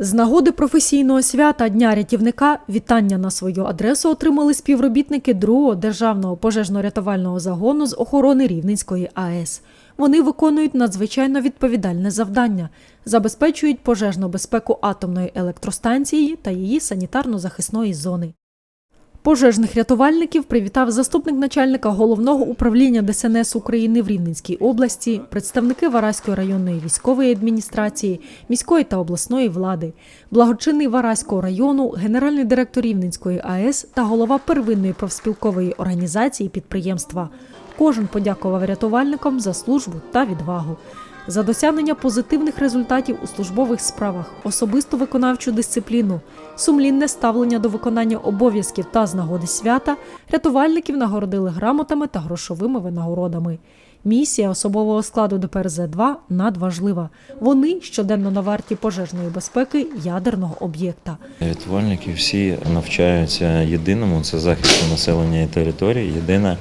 З нагоди професійного свята Дня рятівника вітання на свою адресу отримали співробітники другого державного пожежно-рятувального загону з охорони Рівненської АЕС. Вони виконують надзвичайно відповідальне завдання, забезпечують пожежну безпеку атомної електростанції та її санітарно-захисної зони. Пожежних рятувальників привітав заступник начальника головного управління ДСНС України в Рівненській області, представники Вараської районної військової адміністрації, міської та обласної влади, благочинний Вараського району, генеральний директор Рівненської АЕС та голова первинної профспілкової організації підприємства. Кожен подякував рятувальникам за службу та відвагу. За досягнення позитивних результатів у службових справах, особисту виконавчу дисципліну, сумлінне ставлення до виконання обов'язків та з нагоди свята рятувальників нагородили грамотами та грошовими винагородами. Місія особового складу ДПРЗ-2 надважлива. Вони щоденно на варті пожежної безпеки ядерного об'єкта. Рятувальники всі навчаються єдиному, це захисту населення і території. Єдине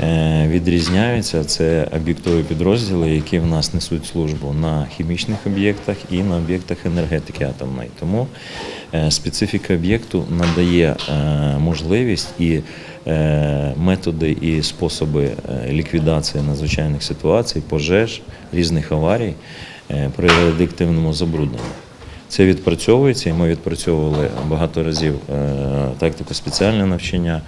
е, відрізняються це об'єктові підрозділи, які в нас несуть службу на хімічних об'єктах і на об'єктах енергетики атомної. Тому е, специфіка об'єкту надає е, можливість і методи і способи ліквідації надзвичайних ситуацій, пожеж, різних аварій е, при радіоактивному забрудненні. Це відпрацьовується, і ми відпрацьовували багато разів е, тактико спеціальне навчання.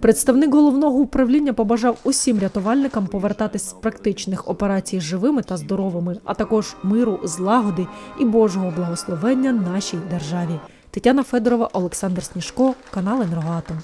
Представник головного управління побажав усім рятувальникам повертатись з практичних операцій живими та здоровими, а також миру, злагоди і Божого благословення нашій державі. Тетяна Федорова, Олександр Сніжко, канал Енергоатом.